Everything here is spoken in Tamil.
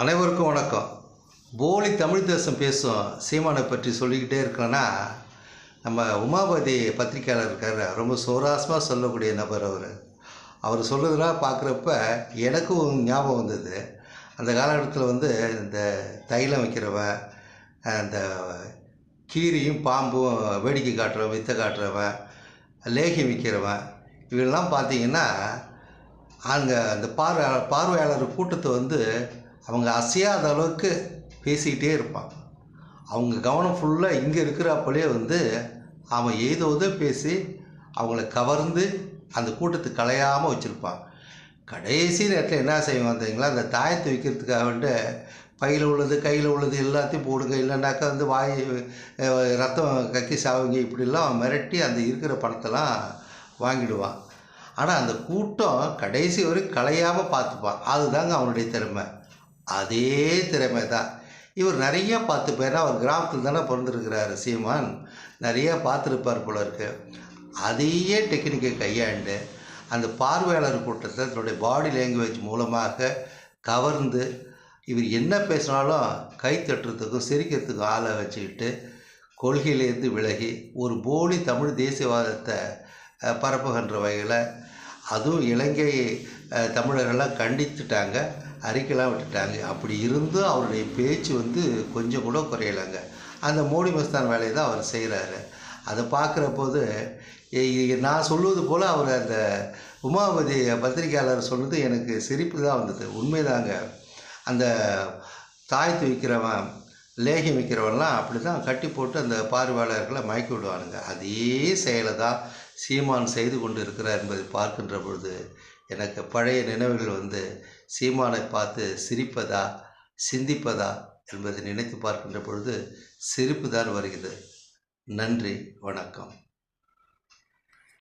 அனைவருக்கும் வணக்கம். போலி தமிழ் தேசம் பேசும் சீமானை பற்றி சொல்லிக்கிட்டே இருக்கோன்னா நம்ம உமாபதி பத்திரிக்கையாளர் இருக்கார். ரொம்ப சுவராசமாக சொல்லக்கூடிய நபர் அவர். அவர் சொல்லுறதுலாம் பார்க்குறப்ப எனக்கும் ஞாபகம் வந்தது. அந்த காலகட்டத்தில் வந்து இந்த தைலம் வைக்கிறவன் அந்த கீரியும் பாம்பும் வேடிக்கை காட்டுறவன் வித்தை காட்டுறவன் லேகியம் விற்கிறவன் இவெல்லாம் பார்த்தீங்கன்னா அங்கே அந்த பார்வை பார்வையாளர் கூட்டத்தை வந்து அவங்க அசையாத அளவுக்கு பேசிக்கிட்டே இருப்பான் அவங்க கவனம் ஃபுல்லாக இங்கே இருக்கிறப்பலே வந்து அவன் ஏதோதோ பேசி அவங்கள கவர்ந்து அந்த கூட்டத்தை கலையாமல் வச்சுருப்பான் கடைசி நேரத்தில் என்ன செய்வான் தெரியுங்களா? அந்த தாயத்தை வைக்கிறதுக்காக வந்து பையில் உள்ளது கையில் உள்ளது எல்லாத்தையும் போடுங்க. இல்லைனாக்கா வந்து வாய் ரத்தம் கக்கி சாவுங்க. இப்படிலாம் மிரட்டி அந்த இருக்கிற பணத்தெல்லாம் வாங்கிடுவான். ஆனால் அந்த கூட்டம் கடைசி வரை கலையாமல் பார்த்துப்பான். அதுதாங்க அவனுடைய திறமை. அதே திறமை தான் இவர் நிறைய பேர் அவர் கிராமத்தில் தானே பிறந்திருக்கிறார் சீமான். நிறைய பார்த்துருப்பார் போல இருக்கு. அதையே டெக்னிக்கை கையாண்டு அந்த பார்வையாளர் கூட்டத்தை தன்னுடைய பாடி லாங்குவேஜ் மூலமாக கவர்ந்து இவர் என்ன பேசினாலும் கை தட்டுறதுக்கும் சிரிக்கிறதுக்கும் ஆளை வச்சுக்கிட்டு கொள்கையிலேருந்து விலகி ஒரு போலி தமிழ் தேசியவாதத்தை பரப்புகின்ற வகையில் அதுவும் இலங்கை அஹ், தமிழர்கள்லாம் கண்டித்துட்டாங்க. அறிக்கைலாம் விட்டுட்டாங்க. அப்படி இருந்தும் அவருடைய பேச்சு வந்து கொஞ்சம் கூட குறையலைங்க. அந்த மோடி மஸ்தான் வேலையை தான் அவர் செய்கிறாரு அதை பார்க்குற போது நான் சொல்லுவது போல் அவர் அந்த உமாபதி பத்திரிக்கையாளர் சொன்னது எனக்கு சிரிப்பு தான் வந்தது. உண்மைதாங்க. அந்த தாய் விற்கிறவன் லேகியம் விற்கிறவன்லாம் அப்படி தான் கட்டி போட்டு அந்த பார்வையாளர்களை மயக்கி விடுவானுங்க. அதே செயலை தான் சீமான் செய்து கொண்டு இருக்கிறார் என்பதை பார்க்கின்ற பொழுது எனக்கு பழைய நினைவுகள் வந்து சீமானை பார்த்து சிரிப்பதா சிந்திப்பதா என்பதை நினைத்து பார்க்கின்ற பொழுது சிரிப்பு தான் வருகிறது. நன்றி வணக்கம்.